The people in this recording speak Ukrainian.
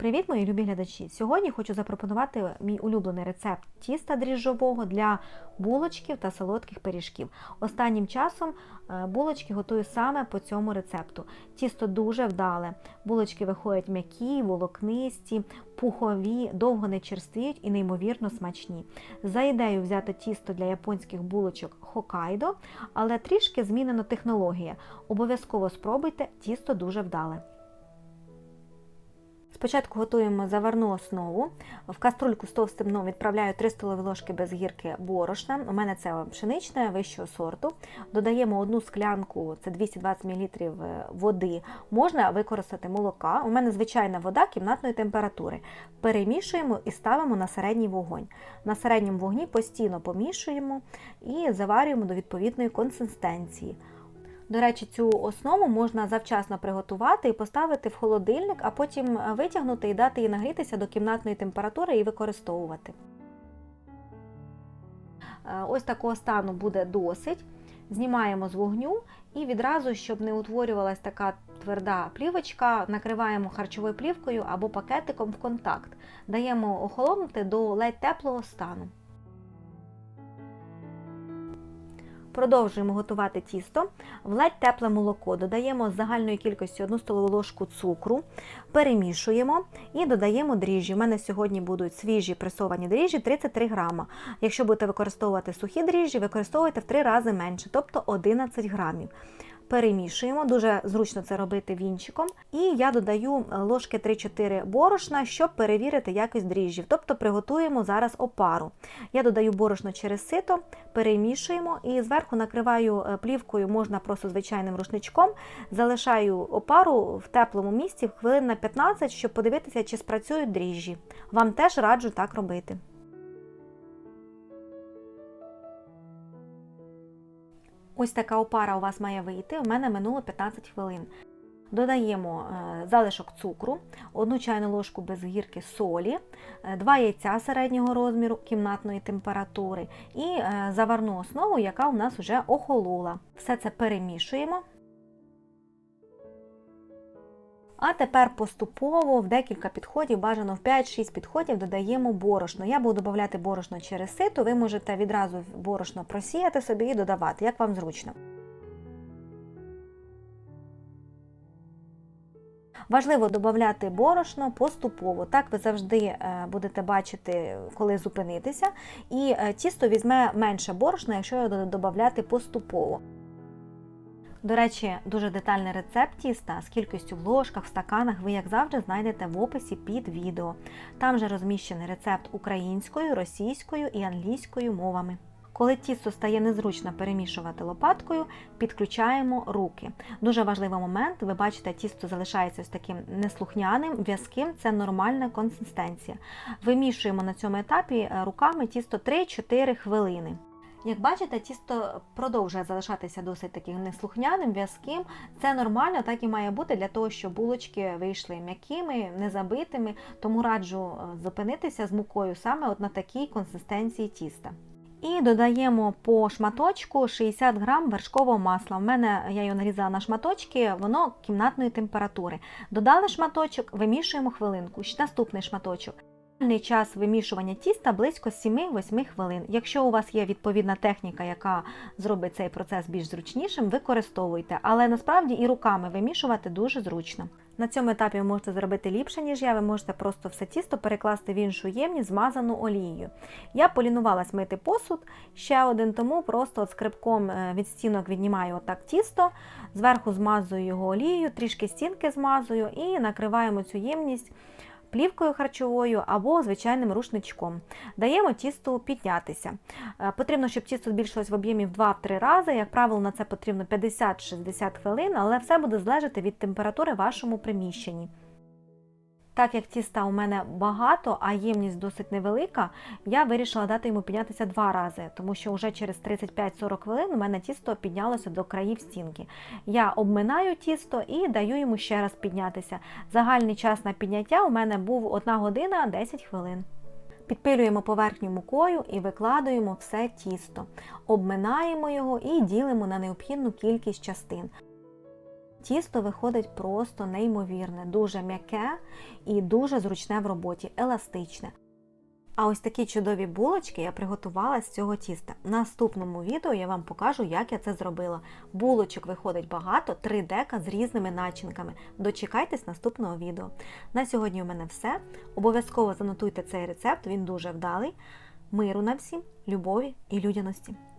Привіт, мої любі глядачі! Сьогодні хочу запропонувати мій улюблений рецепт тіста дріжджового для булочків та солодких пиріжків. Останнім часом е, булочки готую саме по цьому рецепту. Тісто дуже вдале. Булочки виходять м'які, волокнисті, пухові, довго не черствіють і неймовірно смачні. За ідею взяти тісто для японських булочок Хокайдо, але трішки змінена технологія. Обов'язково спробуйте, тісто дуже вдале. Спочатку готуємо заварну основу. В каструльку з товстим дном відправляю 3 столові ложки без гірки борошна. У мене це пшеничне вищого сорту. Додаємо одну склянку, це 220 мл води. Можна використати молока. У мене звичайна вода кімнатної температури. Перемішуємо і ставимо на середній вогонь. На середньому вогні постійно помішуємо і заварюємо до відповідної консистенції. До речі, цю основу можна завчасно приготувати і поставити в холодильник, а потім витягнути і дати їй нагрітися до кімнатної температури і використовувати. Е, Ось такого стану буде досить. Знімаємо з вогню і відразу, щоб не утворювалась така тверда плівочка, накриваємо харчовою плівкою або пакетиком в контакт. Даємо охолонути до ледь теплого стану. Продовжуємо готувати тісто. В ледь тепле молоко додаємо з загальної кількості 1 столову ложку цукру, перемішуємо і додаємо дріжджі. У мене сьогодні будуть свіжі пресовані дріжджі 33 грама. Якщо будете використовувати сухі дріжджі, використовуйте в 3 рази менше, тобто 11 грамів. Перемішуємо, дуже зручно це робити вінчиком. І я додаю ложки 3-4 борошна, щоб перевірити якість дріжджів. Тобто приготуємо зараз опару. Я додаю борошно через сито, перемішуємо і зверху накриваю е, плівкою, можна просто звичайним рушничком. Залишаю опару в теплому місці хвилин на 15, щоб подивитися, чи спрацюють дріжджі. Вам теж раджу так робити. Ось така опара у вас має вийти. У мене минуло 15 хвилин. Додаємо е, залишок цукру, 1 чайну ложку без гірки солі, 2 яйця середнього розміру кімнатної температури і е, заварну основу, яка у нас вже охолола. Все це перемішуємо. А тепер поступово в декілька підходів, бажано в 5-6 підходів, додаємо борошно. Я буду додавати борошно через сито, ви можете відразу борошно просіяти собі і додавати, як вам зручно. Важливо додати борошно поступово. Так ви завжди е, будете бачити, коли зупинитися. І е, тісто візьме менше борошна, якщо його додати поступово. До речі, дуже детальний рецепт тіста з кількістю в ложках, в стаканах ви, як завжди, знайдете в описі під відео. Там же розміщений рецепт українською, російською і англійською мовами. Коли тісто стає незручно перемішувати лопаткою, підключаємо руки. Дуже важливий момент, ви бачите, тісто залишається ось таким неслухняним, в'язким це нормальна консистенція. Вимішуємо на цьому етапі е, руками тісто 3-4 хвилини. Як бачите, тісто продовжує залишатися досить таким неслухняним, в'язким. Це нормально, так і має бути для того, щоб булочки вийшли м'якими, незабитими. Тому раджу е, зупинитися з мукою саме от на такій консистенції тіста. І додаємо по шматочку 60 грам вершкового масла. У мене я його нарізала на шматочки, воно кімнатної температури. Додали шматочок, вимішуємо хвилинку. Наступний шматочок. Реальний час вимішування тіста близько 7-8 хвилин. Якщо у вас є відповідна техніка, яка зробить цей процес більш зручнішим, використовуйте, але насправді і руками вимішувати дуже зручно. На цьому етапі ви можете зробити ліпше, ніж я, ви можете просто все тісто перекласти в іншу ємність, змазану олією. Я полінувалась мити посуд ще один, тому просто от скрипком від стінок віднімаю отак тісто, зверху змазую його олією, трішки стінки змазую і накриваємо цю ємність плівкою харчовою або звичайним рушничком. Даємо тісту піднятися. Е, потрібно, щоб тісто збільшилось в об'ємі в 2-3 рази. Як правило, на це потрібно 50-60 хвилин, але все буде залежати від температури в вашому приміщенні. Так як тіста у мене багато, а ємність досить невелика, я вирішила дати йому піднятися два рази, тому що вже через 35-40 хвилин у мене тісто піднялося до країв стінки. Я обминаю тісто і даю йому ще раз піднятися. Загальний час на підняття у мене був 1 година 10 хвилин. Підпилюємо поверхню мукою і викладуємо все тісто. Обминаємо його і ділимо на необхідну кількість частин. Тісто виходить просто неймовірне, дуже м'яке і дуже зручне в роботі, еластичне. А ось такі чудові булочки я приготувала з цього тіста. В наступному відео я вам покажу, як я це зробила. Булочок виходить багато, 3 дека з різними начинками. Дочекайтесь наступного відео. На сьогодні у мене все. Обов'язково занотуйте цей рецепт, він дуже вдалий. Миру нам всім, любові і людяності.